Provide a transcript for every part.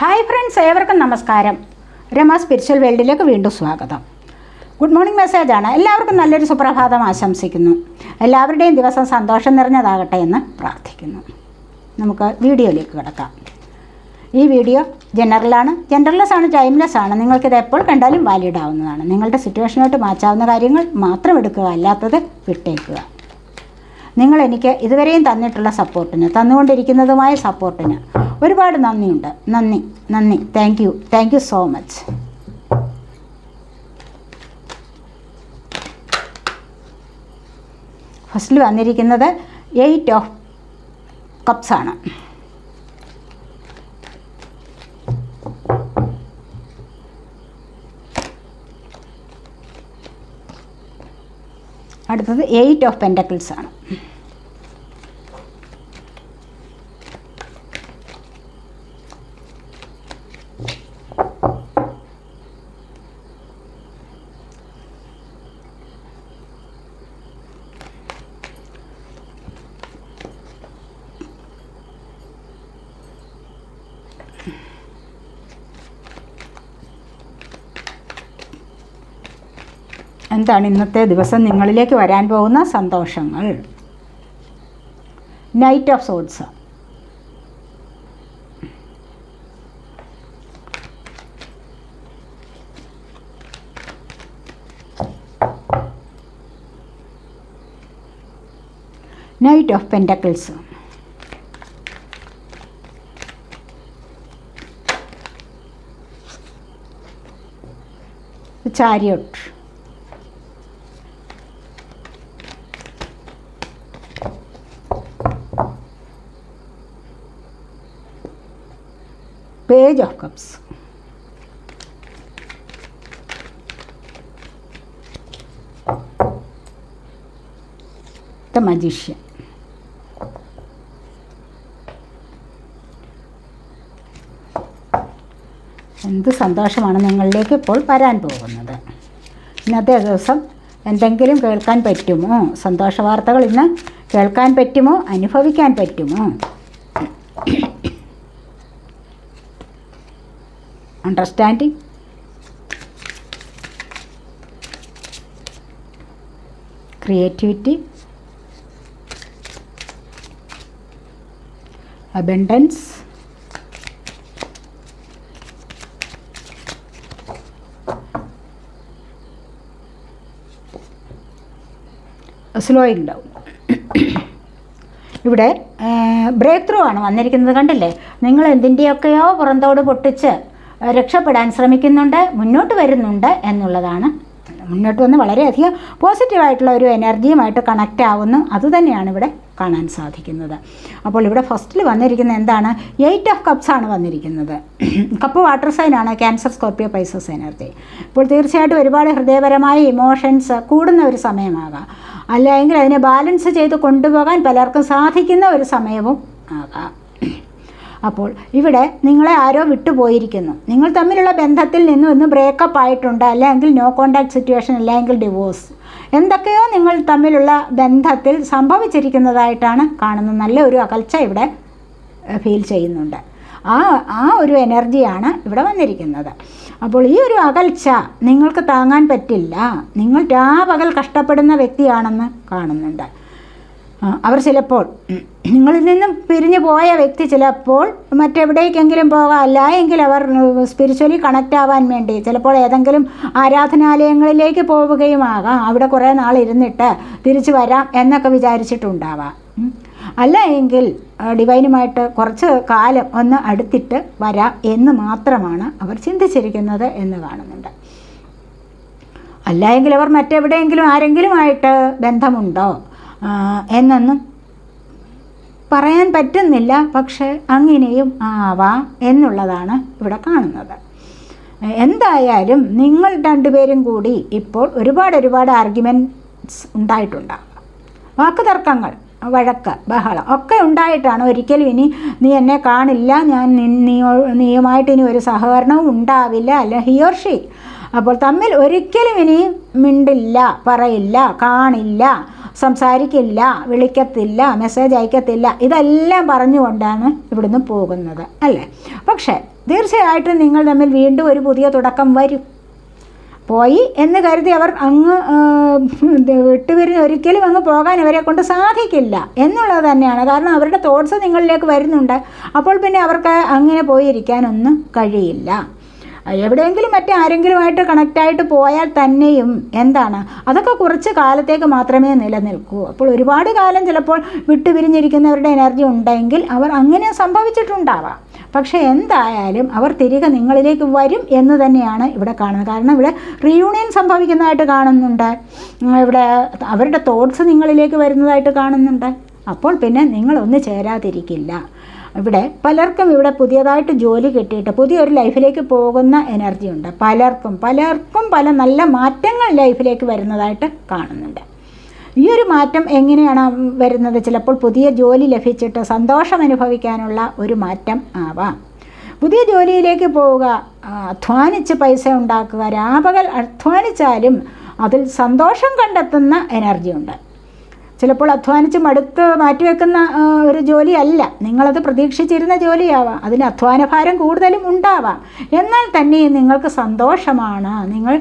Hi friends ഏവർക്കും നമസ്കാരം. Rama spiritual വേൾഡിലേക്ക് വീണ്ടും സ്വാഗതം. ഗുഡ് മോർണിംഗ് മെസ്സേജാണ് എല്ലാവർക്കും നല്ലൊരു സുപ്രഭാതം ആശംസിക്കുന്നു. എല്ലാവരുടെയും ദിവസം സന്തോഷം നിറഞ്ഞതാകട്ടെ എന്ന് പ്രാർത്ഥിക്കുന്നു. നമുക്ക് വീഡിയോയിലേക്ക് കിടക്കാം. ഈ വീഡിയോ ജനറലാണ് ജനറൽലെസ് ആണ് ടൈംലെസ് ആണ്. നിങ്ങൾക്കിത് എപ്പോൾ കണ്ടാലും വാലിഡ് ആവുന്നതാണ്. നിങ്ങളുടെ സിറ്റുവേഷനായിട്ട് മാറ്റാവുന്ന കാര്യങ്ങൾ മാത്രം എടുക്കുക അല്ലാത്തത് വിട്ടേക്കുക. നിങ്ങൾ എനിക്ക് ഇതുവരെയും തന്നിട്ടുള്ള സപ്പോർട്ടിന് തന്നുകൊണ്ടിരിക്കുന്നതുമായ സപ്പോർട്ടിന് ഒരുപാട് നന്ദിയുണ്ട്. നന്ദി നന്ദി. Thank you thank you so much ഫസ്റ്റിൽ വന്നിരിക്കുന്നത് എയ്റ്റ് ഓഫ് കപ്സ് ആണ്. അടുത്തത് എയ്റ്റ് ഓഫ് പെൻഡക്കിൾസ് ആണ്. എന്താണ് ഇന്നത്തെ ദിവസം നിങ്ങളിലേക്ക് വരാൻ പോകുന്ന സന്തോഷങ്ങൾ? Knight of swords knight of pentacles chariot page of cups the magician എന്ത് സന്തോഷമാണ് നിങ്ങളിലേക്ക് ഇപ്പോൾ വരാൻ പോകുന്നത്? ഇന്നത്തെ ദിവസം എന്തെങ്കിലും കേൾക്കാൻ പറ്റുമോ? സന്തോഷ വാർത്തകൾ ഇന്ന് കേൾക്കാൻ പറ്റുമോ? അനുഭവിക്കാൻ പറ്റുമോ? Understanding creativity abundance slowing down ഇവിടെ ബ്രേക്ക് ത്രൂ ആണ് വന്നിരിക്കുന്നത് കണ്ടില്ലേ? നിങ്ങൾ എന്തിന്റെയൊക്കെയോ പുറന്തോട് പൊട്ടിച്ച് രക്ഷപ്പെടാൻ ശ്രമിക്കുന്നുണ്ട് മുന്നോട്ട് വരുന്നുണ്ട് എന്നുള്ളതാണ്. മുന്നോട്ട് വന്ന് വളരെയധികം പോസിറ്റീവായിട്ടുള്ള ഒരു എനർജിയുമായിട്ട് കണക്റ്റ് ആവുന്നു. അതുതന്നെയാണ് ഇവിടെ കാണാൻ സാധിക്കുന്നത്. അപ്പോൾ ഇവിടെ ഫസ്റ്റിൽ വന്നിരിക്കുന്ന എന്താണ്? എയ്റ്റ് ഓഫ് കപ്സ് ആണ് വന്നിരിക്കുന്നത്. കപ്പ് വാട്ടർ സൈനാണ് ക്യാൻസർ സ്കോർപ്പിയോ പൈസസ് എനർജി ഇപ്പോൾ തീർച്ചയായിട്ടും ഒരുപാട് ഹൃദയപരമായ ഇമോഷൻസ് കൂടുന്ന ഒരു സമയമാകാം. അല്ലെങ്കിൽ അതിനെ ബാലൻസ് ചെയ്ത് കൊണ്ടുപോകാൻ പലർക്കും സാധിക്കുന്ന ഒരു സമയവും ആകാം. അപ്പോൾ ഇവിടെ നിങ്ങളെ ആരോ വിട്ടുപോയിരിക്കുന്നു. നിങ്ങൾ തമ്മിലുള്ള ബന്ധത്തിൽ നിന്നും ഇന്ന് ബ്രേക്കപ്പ് ആയിട്ടുണ്ട് അല്ലെങ്കിൽ നോ കോണ്ടാക്ട് സിറ്റുവേഷൻ അല്ലെങ്കിൽ ഡിവോഴ്സ് എന്തൊക്കെയോ നിങ്ങൾ തമ്മിലുള്ള ബന്ധത്തിൽ സംഭവിച്ചിരിക്കുന്നതായിട്ടാണ് കാണുന്നത്. നല്ല ഒരു അകൽച്ച ഇവിടെ ഫീൽ ചെയ്യുന്നുണ്ട്. ആ ആ ഒരു എനർജിയാണ് ഇവിടെ വന്നിരിക്കുന്നത്. അപ്പോൾ ഈ ഒരു അകൽച്ച നിങ്ങൾക്ക് താങ്ങാൻ പറ്റില്ല. നിങ്ങൾ രാപകൽ കഷ്ടപ്പെടുന്ന വ്യക്തിയാണെന്ന് കാണുന്നുണ്ട്. അവർ ചിലപ്പോൾ നിങ്ങളിൽ നിന്നും പിരിഞ്ഞു പോയ വ്യക്തി ചിലപ്പോൾ മറ്റെവിടേക്കെങ്കിലും പോകാം അല്ല എങ്കിൽ അവർ സ്പിരിച്വലി കണക്റ്റ് ആവാൻ വേണ്ടി ചിലപ്പോൾ ഏതെങ്കിലും ആരാധനാലയങ്ങളിലേക്ക് പോവുകയുമാകാം. അവിടെ കുറേ നാൾ ഇരുന്നിട്ട് തിരിച്ചു വരാം എന്നൊക്കെ വിചാരിച്ചിട്ടുണ്ടാവാം. അല്ല എങ്കിൽ ഡിവൈനുമായിട്ട് കുറച്ച് കാലം ഒന്ന് അടുത്തിട്ട് വരാം എന്ന് മാത്രമാണ് അവർ ചിന്തിച്ചിരിക്കുന്നത് എന്ന് കാണുന്നുണ്ട്. അല്ല എങ്കിൽ അവർ മറ്റെവിടെയെങ്കിലും ആരെങ്കിലുമായിട്ട് ബന്ധമുണ്ടോ? എന്നൊന്നും പറയാൻ പറ്റുന്നില്ല പക്ഷേ അങ്ങനെയും ആവാം എന്നുള്ളതാണ് ഇവിടെ കാണുന്നത്. എന്തായാലും നിങ്ങൾ രണ്ടുപേരും കൂടി ഇപ്പോൾ ഒരുപാട് ഒരുപാട് ആർഗ്യുമെന്റ്സ് ഉണ്ടായിട്ടുണ്ടാകും വാക്കുതർക്കങ്ങൾ വഴക്ക് ബഹളം ഒക്കെ ഉണ്ടായിട്ടാണ് ഒരിക്കലും ഇനി നീ എന്നെ കാണില്ല ഞാൻ നീയുമായിട്ട് ഇനി ഒരു സഹകരണവും ഉണ്ടാവില്ല അല്ല ഹിയോർ ഷീ അപ്പോൾ തമ്മിൽ ഒരിക്കലും ഇനി മിണ്ടില്ല പറയില്ല കാണില്ല സംസാരിക്കില്ല വിളിക്കത്തില്ല മെസ്സേജ് അയക്കത്തില്ല. ഇതെല്ലാം പറഞ്ഞുകൊണ്ടാണ് ഇവിടുന്ന് പോകുന്നത് അല്ലേ? പക്ഷേ തീർച്ചയായിട്ടും നിങ്ങൾ തമ്മിൽ വീണ്ടും ഒരു പുതിയ തുടക്കം വരും. പോയി എന്ന് കരുതി അവർ അങ്ങ് വിട്ടുപിരിഞ്ഞ് ഒരിക്കലും അങ്ങ് പോകാൻ അവരെ കൊണ്ട് സാധിക്കില്ല എന്നുള്ളത് തന്നെയാണ്. കാരണം അവരുടെ തോട്ട്സ് നിങ്ങളിലേക്ക് വരുന്നുണ്ട്. അപ്പോൾ പിന്നെ അവർക്ക് അങ്ങനെ പോയിരിക്കാനൊന്നും കഴിയില്ല. എവിടെയെങ്കിലും മറ്റാരെങ്കിലുമായിട്ട് കണക്റ്റായിട്ട് പോയാൽ തന്നെയും എന്താണ്? അതൊക്കെ കുറച്ച് കാലത്തേക്ക് മാത്രമേ നിലനിൽക്കൂ. അപ്പോൾ ഒരുപാട് കാലം ചിലപ്പോൾ വിട്ടുപിരിഞ്ഞിരിക്കുന്നവരുടെ എനർജി ഉണ്ടെങ്കിൽ അവർ അങ്ങനെ സംഭവിച്ചിട്ടുണ്ടാവാം. പക്ഷേ എന്തായാലും അവർ തിരികെ നിങ്ങളിലേക്ക് വരും എന്ന് തന്നെയാണ് ഇവിടെ കാണുന്നത്. കാരണം ഇവിടെ റീയൂണിയൻ സംഭവിക്കുന്നതായിട്ട് കാണുന്നുണ്ട്. ഇവിടെ അവരുടെ തോട്ട്സ് നിങ്ങളിലേക്ക് വരുന്നതായിട്ട് കാണുന്നുണ്ട്. അപ്പോൾ പിന്നെ നിങ്ങളൊന്ന് ചേരാതിരിക്കില്ല. ഇവിടെ പലർക്കും ഇവിടെ പുതിയതായിട്ട് ജോലി കിട്ടിയിട്ട് പുതിയൊരു ലൈഫിലേക്ക് പോകുന്ന എനർജി ഉണ്ട്. പലർക്കും പലർക്കും പല നല്ല മാറ്റങ്ങൾ ലൈഫിലേക്ക് വരുന്നതായിട്ട് കാണുന്നുണ്ട്. ഈ ഒരു മാറ്റം എങ്ങനെയാണ് വരുന്നത്? ചിലപ്പോൾ പുതിയ ജോലി ലഭിച്ചിട്ട് സന്തോഷം അനുഭവിക്കാനുള്ള ഒരു മാറ്റം ആവാം. പുതിയ ജോലിയിലേക്ക് പോവുക അധ്വാനിച്ച് പൈസ ഉണ്ടാക്കുക രാപകൽ അധ്വാനിച്ചാലും അതിൽ സന്തോഷം കണ്ടെത്തുന്ന എനർജി ഉണ്ട്. ചിലപ്പോൾ അധ്വാനിച്ച് മടുത്ത് മാറ്റിവെക്കുന്ന ഒരു ജോലിയല്ല. നിങ്ങളത് പ്രതീക്ഷിച്ചിരുന്ന ജോലിയാവാം. അതിന് അധ്വാനഭാരം കൂടുതലും ഉണ്ടാവാം. എന്നാൽ തന്നെയും നിങ്ങൾക്ക് സന്തോഷമാണ്. നിങ്ങൾ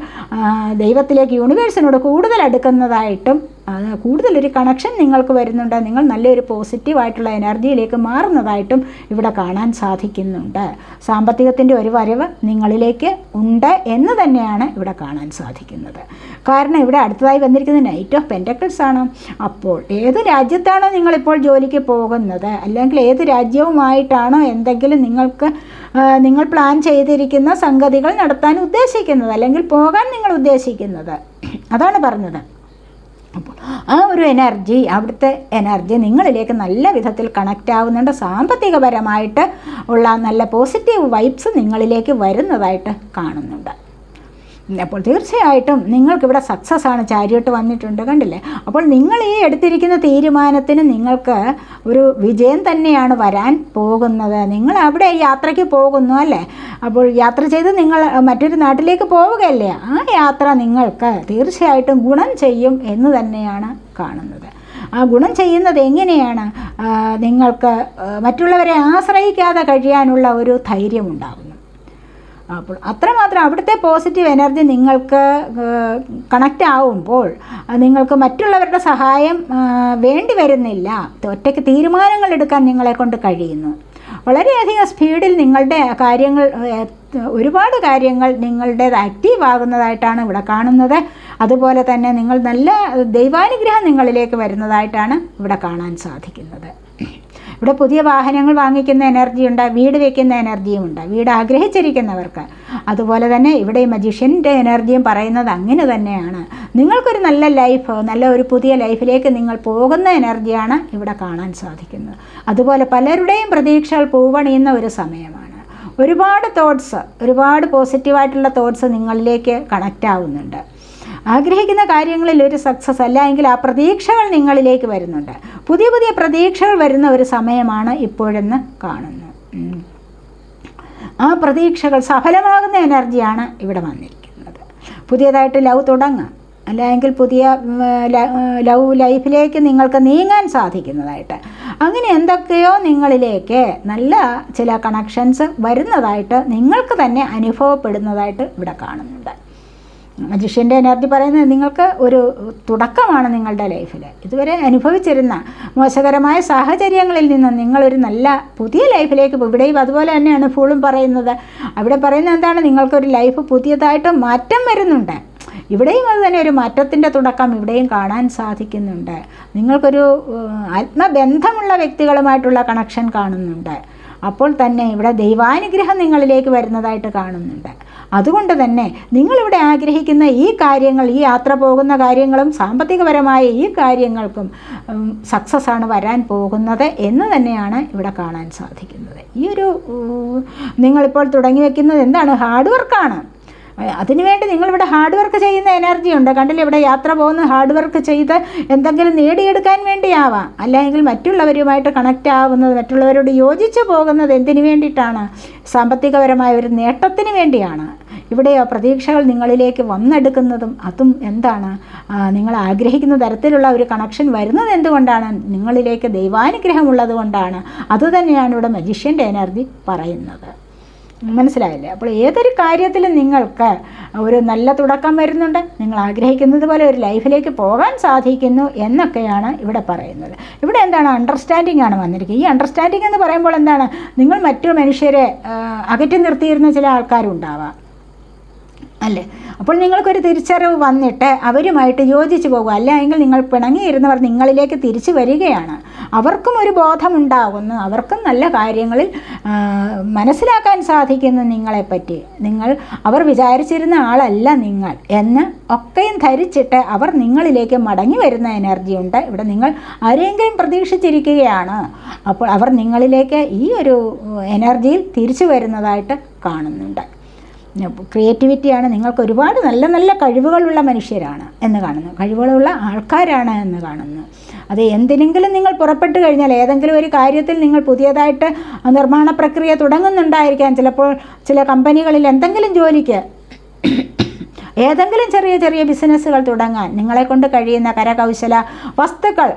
ദൈവത്തിലേക്ക് യൂണിവേഴ്സിനോട് കൂടുതൽ അടുക്കുന്നതായിട്ടും കൂടുതലൊരു കണക്ഷൻ നിങ്ങൾക്ക് വരുന്നുണ്ട്. നിങ്ങൾ നല്ലൊരു പോസിറ്റീവായിട്ടുള്ള എനർജിയിലേക്ക് മാറുന്നതായിട്ടും ഇവിടെ കാണാൻ സാധിക്കുന്നുണ്ട്. സാമ്പത്തികത്തിന്റെ ഒരു വരവ് നിങ്ങളിലേക്ക് ഉണ്ട് എന്ന് തന്നെയാണ് ഇവിടെ കാണാൻ സാധിക്കുന്നത്. കാരണം ഇവിടെ അടുത്തതായി വന്നിരിക്കുന്നത് നൈറ്റ് ഓഫ് പെന്റക്കിൾസ് ആണ്. അപ്പോൾ ഏത് രാജ്യത്താണോ നിങ്ങളിപ്പോൾ ജോലിക്ക് പോകുന്നത് അല്ലെങ്കിൽ ഏത് രാജ്യവുമായിട്ടാണോ എന്തെങ്കിലും നിങ്ങൾക്ക് നിങ്ങൾ പ്ലാൻ ചെയ്തിരിക്കുന്ന സംഗതികൾ നടത്താൻ ഉദ്ദേശിക്കുന്നത് അല്ലെങ്കിൽ പോകാൻ നിങ്ങൾ ഉദ്ദേശിക്കുന്നത് അതാണ് പറഞ്ഞത്. അപ്പോൾ ആ ഒരു എനർജി അവിടുത്തെ എനർജി നിങ്ങളിലേക്ക് നല്ല വിധത്തിൽ കണക്റ്റ് ആവുന്നുണ്ട്. സാമ്പത്തികപരമായിട്ട് ഉള്ള നല്ല പോസിറ്റീവ് വൈബ്സ് നിങ്ങളിലേക്ക് വരുന്നതായിട്ട് കാണുന്നുണ്ട്. അപ്പോൾ തീർച്ചയായിട്ടും നിങ്ങൾക്കിവിടെ സക്സസ് ആണ്. ചാരിയോട്ട് വന്നിട്ടുണ്ട് കണ്ടില്ലേ? അപ്പോൾ നിങ്ങൾ ഈ എടുത്തിരിക്കുന്ന തീരുമാനത്തിന് നിങ്ങൾക്ക് ഒരു വിജയം തന്നെയാണ് വരാൻ പോകുന്നത്. നിങ്ങൾ അവിടെ യാത്രയ്ക്ക് പോകുന്നു അല്ലേ? അപ്പോൾ യാത്ര ചെയ്ത് നിങ്ങൾ മറ്റൊരു നാട്ടിലേക്ക് പോവുകയല്ലേ? ആ യാത്ര നിങ്ങൾക്ക് തീർച്ചയായിട്ടും ഗുണം ചെയ്യും എന്ന് തന്നെയാണ് കാണുന്നത്. ആ ഗുണം ചെയ്യുന്നത് എങ്ങനെയാണ്? നിങ്ങൾക്ക് മറ്റുള്ളവരെ ആശ്രയിക്കാതെ കഴിയാനുള്ള ഒരു ധൈര്യം ഉണ്ടാകുന്നു. അപ്പോൾ അത്രമാത്രം അവിടുത്തെ പോസിറ്റീവ് എനർജി നിങ്ങൾക്ക് കണക്റ്റ് ആവുമ്പോൾ നിങ്ങൾക്ക് മറ്റുള്ളവരുടെ സഹായം വേണ്ടി വരുന്നില്ല. ഒറ്റയ്ക്ക് തീരുമാനങ്ങൾ എടുക്കാൻ നിങ്ങളെ കൊണ്ട് കഴിയുന്നു. വളരെയധികം സ്പീഡിൽ നിങ്ങളുടെ കാര്യങ്ങൾ ഒരുപാട് കാര്യങ്ങൾ നിങ്ങളുടേത് ആക്റ്റീവ് ആകുന്നതായിട്ടാണ് ഇവിടെ കാണുന്നത്. അതുപോലെ തന്നെ നിങ്ങൾ നല്ല ദൈവാനുഗ്രഹം നിങ്ങളിലേക്ക് വരുന്നതായിട്ടാണ് ഇവിടെ കാണാൻ സാധിക്കുന്നത്. ഇവിടെ പുതിയ വാഹനങ്ങൾ വാങ്ങിക്കുന്ന എനർജിയുണ്ട് വീട് വയ്ക്കുന്ന എനർജിയും ഉണ്ട് വീട് ആഗ്രഹിച്ചിരിക്കുന്നവർക്ക്. അതുപോലെ തന്നെ ഇവിടെ ഈ മജീഷ്യന്റെ എനർജിയും പറയുന്നത് അങ്ങനെ തന്നെയാണ്. നിങ്ങൾക്കൊരു നല്ല ലൈഫ് നല്ല ഒരു പുതിയ ലൈഫിലേക്ക് നിങ്ങൾ പോകുന്ന എനർജിയാണ് ഇവിടെ കാണാൻ സാധിക്കുന്നത്. അതുപോലെ പലരുടെയും പ്രതീക്ഷകൾ പൂവണിയുന്ന ഒരു സമയമാണ്. ഒരുപാട് തോട്ട്സ് ഒരുപാട് പോസിറ്റീവായിട്ടുള്ള തോട്ട്സ് നിങ്ങളിലേക്ക് കണക്റ്റ് ആവുന്നുണ്ട്. ആഗ്രഹിക്കുന്ന കാര്യങ്ങളിൽ ഒരു സക്സസ് അല്ല എങ്കിൽ ആ പ്രതീക്ഷകൾ നിങ്ങളിലേക്ക് വരുന്നുണ്ട്. പുതിയ പുതിയ പ്രതീക്ഷകൾ വരുന്ന ഒരു സമയമാണ് ഇപ്പോഴെന്ന് കാണുന്നു. ആ പ്രതീക്ഷകൾ സഫലമാകുന്ന എനർജിയാണ് ഇവിടെ വന്നിരിക്കുന്നത്. പുതിയതായിട്ട് ലവ് തുടങ്ങാം. അല്ലെങ്കിൽ പുതിയ ലവ് ലൈഫിലേക്ക് നിങ്ങൾക്ക് നീങ്ങാൻ സാധിക്കുന്നതായിട്ട്. അങ്ങനെ എന്തൊക്കെയോ നിങ്ങളിലേക്ക് നല്ല ചില കണക്ഷൻസ് വരുന്നതായിട്ട് നിങ്ങൾക്ക് തന്നെ അനുഭവപ്പെടുന്നതായിട്ട് ഇവിടെ കാണുന്നുണ്ട്. മജിഷ്യന്റെ എനർജി പറയുന്നത് നിങ്ങൾക്ക് ഒരു തുടക്കമാണ് നിങ്ങളുടെ ലൈഫിൽ ഇതുവരെ അനുഭവിച്ചിരുന്ന മോശകരമായ സാഹചര്യങ്ങളിൽ നിന്ന് നിങ്ങളൊരു നല്ല പുതിയ ലൈഫിലേക്ക് ഇവിടെയും അതുപോലെ തന്നെയാണ് ഫൂളും പറയുന്നത്. അവിടെ പറയുന്നത് എന്താണ്? നിങ്ങൾക്കൊരു ലൈഫ് പുതിയതായിട്ട് മാറ്റം വരുന്നുണ്ട്. ഇവിടെയും അത് തന്നെ ഒരു മാറ്റത്തിന്റെ തുടക്കം ഇവിടെയും കാണാൻ സാധിക്കുന്നുണ്ട്. നിങ്ങൾക്കൊരു ആത്മബന്ധമുള്ള വ്യക്തികളുമായിട്ടുള്ള കണക്ഷൻ കാണുന്നുണ്ട്. അപ്പോൾ തന്നെ ഇവിടെ ദൈവാനുഗ്രഹം നിങ്ങളിലേക്ക് വരുന്നതായിട്ട് കാണുന്നുണ്ട്. അതുകൊണ്ട് തന്നെ നിങ്ങളിവിടെ ആഗ്രഹിക്കുന്ന ഈ കാര്യങ്ങൾ ഈ യാത്ര പോകുന്ന കാര്യങ്ങളും സാമ്പത്തികപരമായ ഈ കാര്യങ്ങൾക്കും സക്സസ് ആണ് വരാൻ പോകുന്നത് എന്ന് തന്നെയാണ് ഇവിടെ കാണാൻ സാധിക്കുന്നത്. ഈ ഒരു നിങ്ങളിപ്പോൾ തുടങ്ങി വയ്ക്കുന്നത് എന്താണ്? ഹാർഡ് വർക്കാണ് അതിനുവേണ്ടി നിങ്ങളിവിടെ ഹാർഡ് വർക്ക് ചെയ്യുന്ന എനർജി ഉണ്ട്. കണ്ടില്ല ഇവിടെ യാത്ര പോകുന്ന ഹാർഡ് വർക്ക് ചെയ്ത് എന്തെങ്കിലും നേടിയെടുക്കാൻ വേണ്ടിയാവാം. അല്ലെങ്കിൽ മറ്റുള്ളവരുമായിട്ട് കണക്റ്റ് ആവുന്നത് മറ്റുള്ളവരോട് യോജിച്ച് പോകുന്നത് എന്തിനു വേണ്ടിയിട്ടാണ്? സാമ്പത്തികപരമായ ഒരു നേട്ടത്തിന് വേണ്ടിയാണ്. ഇവിടെ പ്രതീക്ഷകൾ നിങ്ങളിലേക്ക് വന്നെടുക്കുന്നതും അതും എന്താണ്? നിങ്ങൾ ആഗ്രഹിക്കുന്ന തരത്തിലുള്ള ഒരു കണക്ഷൻ വരുന്നത് എന്തുകൊണ്ടാണ്? നിങ്ങളിലേക്ക് ദൈവാനുഗ്രഹമുള്ളത് കൊണ്ടാണ് അതുതന്നെയാണ് ഇവിടെ മജിഷ്യന്റെ എനർജി പറയുന്നത്. മനസ്സിലായില്ലേ? അപ്പോൾ ഏതൊരു കാര്യത്തിലും നിങ്ങൾക്ക് ഒരു നല്ല തുടക്കം വരുന്നുണ്ട്. നിങ്ങൾ ആഗ്രഹിക്കുന്നത് പോലെ ഒരു ലൈഫിലേക്ക് പോകാൻ സാധിക്കുന്നു എന്നൊക്കെയാണ് ഇവിടെ പറയുന്നത്. ഇവിടെ എന്താണ് അണ്ടർസ്റ്റാൻഡിംഗ് ആണ് വന്നിരിക്കുന്നത്. ഈ അണ്ടർസ്റ്റാൻഡിംഗ് എന്ന് പറയുമ്പോൾ എന്താണ്? നിങ്ങൾ മറ്റു മനുഷ്യരെ അകറ്റി നിർത്തിയിരുന്ന ചില ആൾക്കാരുണ്ടാവാം. അല്ലേ? അപ്പോൾ നിങ്ങൾക്കൊരു തിരിച്ചറിവ് വന്നിട്ട് അവരുമായിട്ട് യോജിച്ച് പോകുക. അല്ലെങ്കിൽ നിങ്ങൾ പിണങ്ങിയിരുന്നവർ നിങ്ങളിലേക്ക് തിരിച്ചു വരികയാണ്. അവർക്കും ഒരു ബോധമുണ്ടാകുന്നു അവർക്കും നല്ല കാര്യങ്ങളിൽ മനസ്സിലാക്കാൻ സാധിക്കുന്നു നിങ്ങളെപ്പറ്റി. നിങ്ങൾ അവർ വിചാരിച്ചിരുന്ന ആളല്ല നിങ്ങൾ എന്ന് ഒക്കെയും ധരിച്ചിട്ട് അവർ നിങ്ങളിലേക്ക് മടങ്ങി വരുന്ന എനർജി ഉണ്ട്. ഇവിടെ നിങ്ങൾ ആരെങ്കിലും പ്രതീക്ഷിച്ചിരിക്കുകയാണ്. അപ്പോൾ അവർ നിങ്ങളിലേക്ക് ഈ ഒരു എനർജിയിൽ തിരിച്ചു വരുന്നതായിട്ട് കാണുന്നുണ്ട്. ക്രിയേറ്റിവിറ്റിയാണ് നിങ്ങൾക്ക് ഒരുപാട് നല്ല നല്ല കഴിവുകളുള്ള മനുഷ്യരാണ് എന്ന് കാണുന്നു. കഴിവുകളുള്ള ആൾക്കാരാണ് എന്ന് കാണുന്നു. അത് എന്തിനെങ്കിലും നിങ്ങൾ പുറപ്പെട്ടു കഴിഞ്ഞാൽ ഏതെങ്കിലും ഒരു കാര്യത്തിൽ നിങ്ങൾ പുതിയതായിട്ട് നിർമ്മാണ പ്രക്രിയ തുടങ്ങുന്നുണ്ടായിരിക്കാം. ചിലപ്പോൾ ചില കമ്പനികളിൽ എന്തെങ്കിലും ജോലിക്ക് ഏതെങ്കിലും ചെറിയ ചെറിയ ബിസിനസ്സുകൾ തുടങ്ങാൻ നിങ്ങളെ കൊണ്ട് കഴിയുന്ന കരകൗശല വസ്തുക്കൾ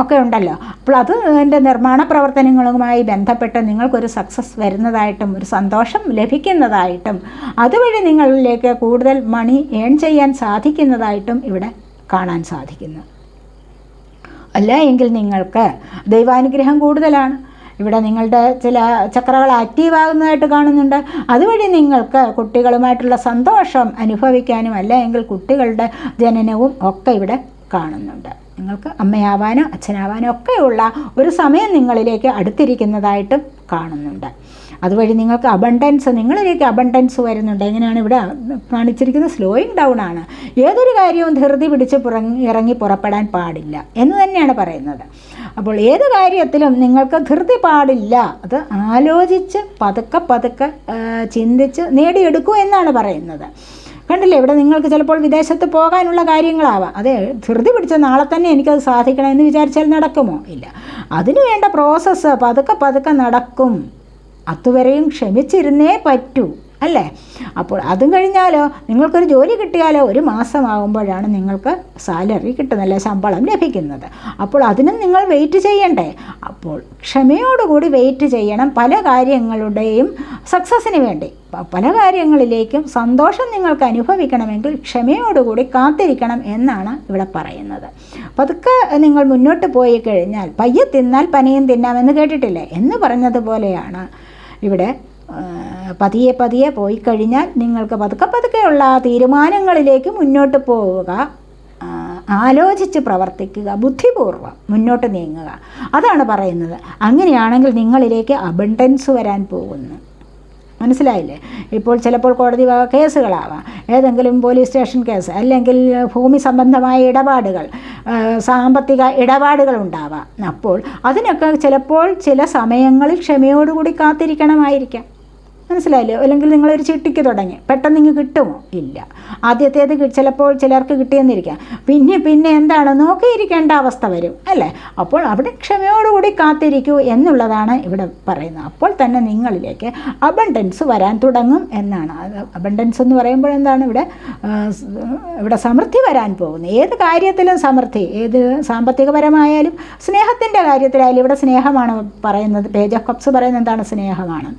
ഒക്കെ ഉണ്ടല്ലോ. അപ്പോൾ അത് അതിന്റെ നിർമ്മാണ പ്രവർത്തനങ്ങളുമായി ബന്ധപ്പെട്ട് നിങ്ങൾക്കൊരു സക്സസ് വരുന്നതായിട്ടും ഒരു സന്തോഷം ലഭിക്കുന്നതായിട്ടും അതുവഴി നിങ്ങളിലേക്ക് കൂടുതൽ മണി ഏൺ ചെയ്യാൻ സാധിക്കുന്നതായിട്ടും ഇവിടെ കാണാൻ സാധിക്കുന്നു. അല്ല എങ്കിൽ നിങ്ങൾക്ക് ദൈവാനുഗ്രഹം കൂടുതലാണ്. ഇവിടെ നിങ്ങളുടെ ചില ചക്രകൾ ആക്റ്റീവ് ആകുന്നതായിട്ട് കാണുന്നുണ്ട്. അതുവഴി നിങ്ങൾക്ക് കുട്ടികളുമായിട്ടുള്ള സന്തോഷം അനുഭവിക്കാനും അല്ല എങ്കിൽ കുട്ടികളുടെ ജനനവും ഒക്കെ ഇവിടെ കാണുന്നുണ്ട്. നിങ്ങൾക്ക് അമ്മയാവാനോ അച്ഛനാവാനോ ഒക്കെയുള്ള ഒരു സമയം നിങ്ങളിലേക്ക് അടുത്തിരിക്കുന്നതായിട്ട് കാണുന്നുണ്ട്. അതുവഴി നിങ്ങൾക്ക് അബണ്ടൻസ് നിങ്ങളിലേക്ക് അബണ്ടൻസ് വരുന്നുണ്ട്. എങ്ങനെയാണ് ഇവിടെ കാണിച്ചിരിക്കുന്നത്? സ്ലോയിങ് ഡൗൺ ആണ്. ഏതൊരു കാര്യവും ധൃതി പിടിച്ച് ഇറങ്ങി പുറപ്പെടാൻ പാടില്ല എന്ന് തന്നെയാണ് പറയുന്നത്. അപ്പോൾ ഏത് കാര്യത്തിലും നിങ്ങൾക്ക് ധൃതി പാടില്ല. അത് ആലോചിച്ച് പതുക്കെ പതുക്കെ ചിന്തിച്ച് നേടിയെടുക്കൂ എന്നാണ് പറയുന്നത്. കണ്ടില്ലേ ഇവിടെ നിങ്ങൾക്ക് ചിലപ്പോൾ വിദേശത്ത് പോകാനുള്ള കാര്യങ്ങളാവാം. അതെ ധൃതി പിടിച്ച നാളെ തന്നെ എനിക്കത് സാധിക്കണം എന്ന് വിചാരിച്ചാൽ നടക്കുമോ? ഇല്ല. അതിനു വേണ്ട പ്രോസസ്സ് പതുക്കെ പതുക്കെ നടക്കും. അതുവരെയും ക്ഷമിച്ചിരുന്നേ പറ്റൂ അല്ലേ? അപ്പോൾ അതും കഴിഞ്ഞാലോ നിങ്ങൾക്കൊരു ജോലി കിട്ടിയാലോ ഒരു മാസമാകുമ്പോഴാണ് നിങ്ങൾക്ക് സാലറി കിട്ടുന്നത് അല്ലെ? ശമ്പളം ലഭിക്കുന്നത്. അപ്പോൾ അതിനും നിങ്ങൾ വെയിറ്റ് ചെയ്യണ്ടേ? അപ്പോൾ ക്ഷമയോടുകൂടി വെയിറ്റ് ചെയ്യണം പല കാര്യങ്ങളുടെയും സക്സസ്സിന് വേണ്ടി. പല കാര്യങ്ങളിലേക്കും സന്തോഷം നിങ്ങൾക്ക് അനുഭവിക്കണമെങ്കിൽ ക്ഷമയോടുകൂടി കാത്തിരിക്കണം എന്നാണ് ഇവിടെ പറയുന്നത്. പതുക്കെ നിങ്ങൾ മുന്നോട്ട് പോയി കഴിഞ്ഞാൽ പയ്യ തിന്നാൽ പനയും തിന്നാമെന്ന് കേട്ടിട്ടില്ലേ? എന്ന് പറഞ്ഞതുപോലെയാണ് ഇവിടെ പതിയെ പതിയെ പോയി കഴിഞ്ഞാൽ നിങ്ങൾക്ക് പതുക്കെ പതുക്കെയുള്ള തീരുമാനങ്ങളിലേക്ക് മുന്നോട്ട് പോവുക. ആലോചിച്ച് പ്രവർത്തിക്കുക ബുദ്ധിപൂർവം മുന്നോട്ട് നീങ്ങുക. അതാണ് പറയുന്നത്. അങ്ങനെയാണെങ്കിൽ നിങ്ങളിലേക്ക് അബണ്ടൻസ് വരാൻ പോകുന്നു. മനസ്സിലായില്ലേ? ഇപ്പോൾ ചിലപ്പോൾ കോടതി കേസുകളാവാം. ഏതെങ്കിലും പോലീസ് സ്റ്റേഷൻ കേസ് അല്ലെങ്കിൽ ഭൂമി സംബന്ധമായ ഇടപാടുകൾ സാമ്പത്തിക ഇടപാടുകൾ ഉണ്ടാവാം. അപ്പോൾ അതിനൊക്കെ ചിലപ്പോൾ ചില സമയങ്ങളിൽ ക്ഷമയോടുകൂടി കാത്തിരിക്കണമായിരിക്കാം. മനസ്സിലായില്ലേ? അല്ലെങ്കിൽ നിങ്ങളൊരു ചിട്ടിക്ക് തുടങ്ങി. പെട്ടെന്ന് ഇങ്ങ് കിട്ടുമോ? ഇല്ല. ആദ്യത്തേത് ചിലപ്പോൾ ചിലർക്ക് കിട്ടിയെന്നിരിക്കാം. പിന്നെ പിന്നെ എന്താണ്? നോക്കിയിരിക്കേണ്ട അവസ്ഥ വരും അല്ലേ? അപ്പോൾ അവിടെ ക്ഷമയോടുകൂടി കാത്തിരിക്കൂ എന്നുള്ളതാണ് ഇവിടെ പറയുന്നത്. അപ്പോൾ തന്നെ നിങ്ങളിലേക്ക് അബണ്ടൻസ് വരാൻ തുടങ്ങും എന്നാണ്. അബണ്ടൻസ് എന്ന് പറയുമ്പോൾ എന്താണ് ഇവിടെ? ഇവിടെ സമൃദ്ധി വരാൻ പോകുന്നത് ഏത് കാര്യത്തിലും സമൃദ്ധി ഏത് സാമ്പത്തികപരമായാലും സ്നേഹത്തിന്റെ കാര്യത്തിലായാലും ഇവിടെ സ്നേഹമാണ് പറയുന്നത്. പേജ് ഓഫ് കപ്സ് പറയുന്നത് എന്താണ്? സ്നേഹമാണ്.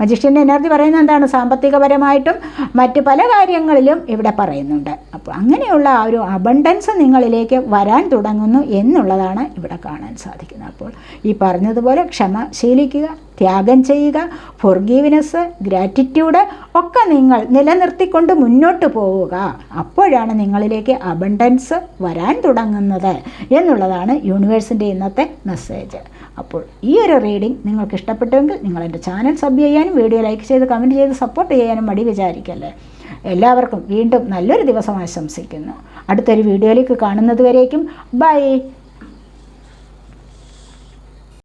മജിഷ്യന്റെ പറയുന്നത് എന്താണ്? സാമ്പത്തികപരമായിട്ടും മറ്റ് പല കാര്യങ്ങളിലും ഇവിടെ പറയുന്നുണ്ട്. അപ്പോൾ അങ്ങനെയുള്ള ഒരു അബണ്ടൻസ് നിങ്ങളിലേക്ക് വരാൻ തുടങ്ങുന്നു എന്നുള്ളതാണ് ഇവിടെ കാണാൻ സാധിക്കുന്നത്. അപ്പോൾ ഈ പറഞ്ഞതുപോലെ ക്ഷമ ശീലിക്കുക ത്യാഗം ചെയ്യുക ഫൊർഗീവ്നെസ് ഗ്രാറ്റിറ്റ്യൂഡ് ഒക്കെ നിങ്ങൾ നിലനിർത്തിക്കൊണ്ട് മുന്നോട്ട് പോവുക. അപ്പോഴാണ് നിങ്ങളിലേക്ക് അബണ്ടൻസ് വരാൻ തുടങ്ങുന്നത് എന്നുള്ളതാണ് യൂണിവേഴ്സിന്റെ ഇന്നത്തെ മെസ്സേജ് അപ്പോൾ ഈ ഒരു റീഡിംഗ് നിങ്ങൾക്ക് ഇഷ്ടപ്പെട്ടുവെങ്കിൽ നിങ്ങൾ എന്റെ ചാനൽ സബ് ചെയ്യാനും വീഡിയോ ലൈക്ക് ചെയ്ത് കമന്റ് ചെയ്ത് സപ്പോർട്ട് ചെയ്യാനും മടി വിചാരിക്കല്ലേ. എല്ലാവർക്കും വീണ്ടും നല്ലൊരു ദിവസം ആശംസിക്കുന്നു. അടുത്തൊരു വീഡിയോയിലേക്ക് കാണുന്നത് വരേക്കും. ബൈ